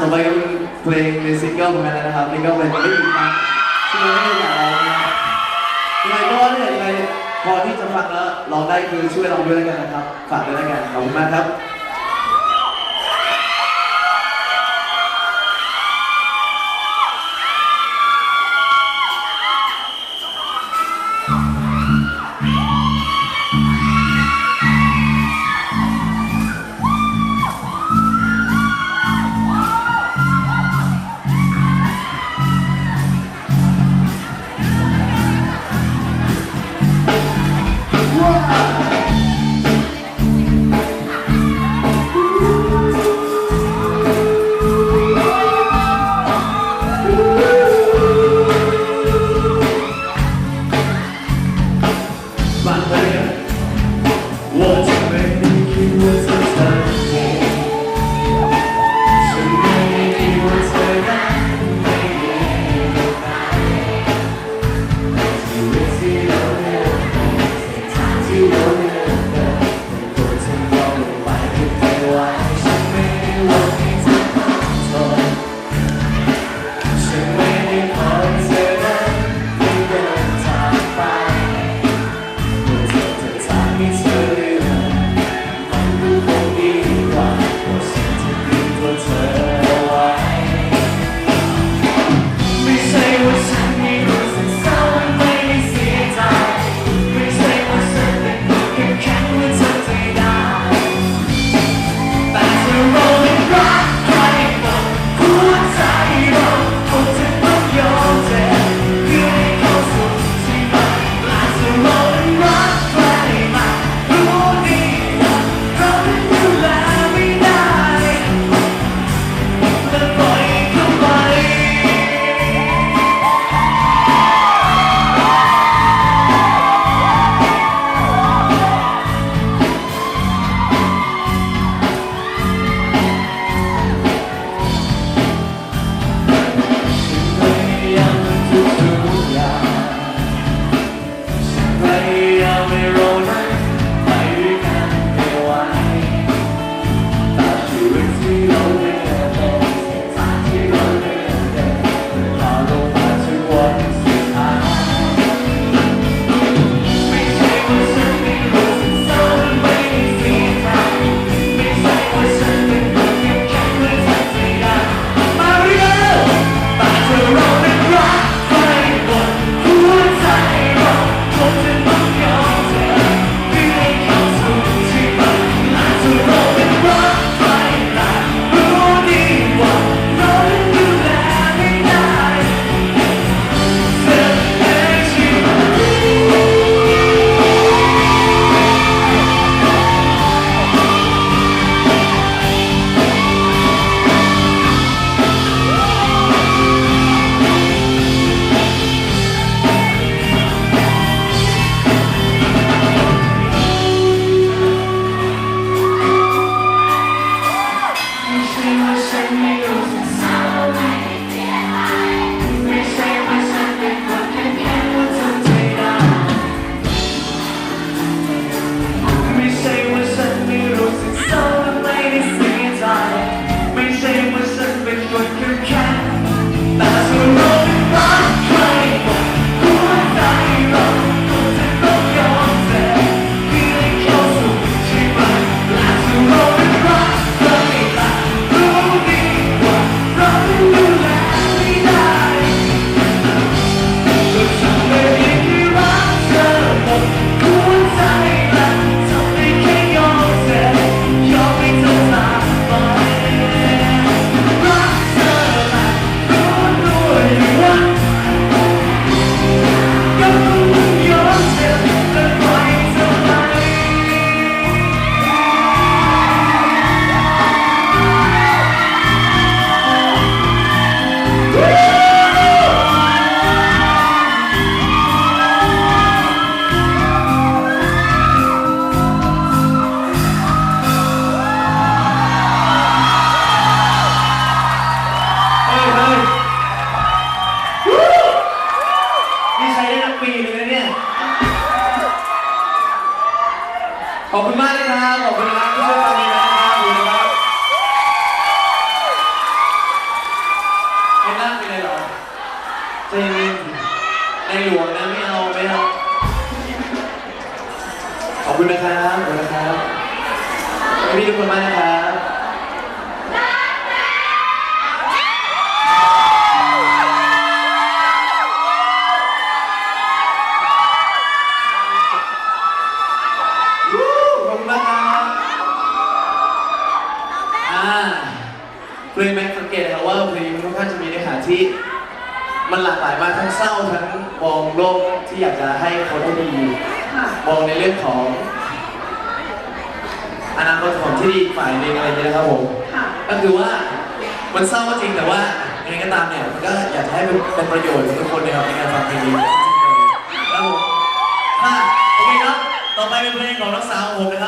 ต่อไปก็เป็นเพลงในซิงเกิลของมันแล้วนะครับนี่ก็เป็นไม่อีกครั้งที่เราไม่ได้อยากร้องนะครับยังไงก็เนี่ยยังไงพอที่จะฟังแล้วร้องได้คือช่วยเราด้วยแล้วกันนะครับ ฝากด้วยแล้วกันขอบคุณมากครับ ขอบคุณมากนะครับ ขอบคุณมากที่ช่วยฟังนะครับดูนะครับเป็นนั่งไปเลยเหรอจริงนในหลวงนะไม่เอาไม่เอาขอบคุณนะครับ ขอบคุณนะครับพี่ทุกคนมากนะครับ ลงแม็กสังเกตนะครับว่าเพลงมันค่อนข้างจะมีเนื้อหาที่ มันหลากหลายมากทั้งเศร้าทั้งมองโลกที่อยากจะให้เขาได้ดีค่ะมองในเรื่องของอนาคตของที่ดีฝ่ายหนึ่งอะไรอย่างเงี้ยนะครับผมค่ะก็คือว่ามันเศร้าก็จริงแต่ว่ายังไงก็ตามเนี่ยมันก็อยากจะให้เป็นเป็นประโยชน์กับทุกคนนะครับในการฟังเพลงนี้จริงๆเลยแล้วผมค่ะโอเคครับต่อไปเป็นเพลงของน้องสาวของผมนะครับ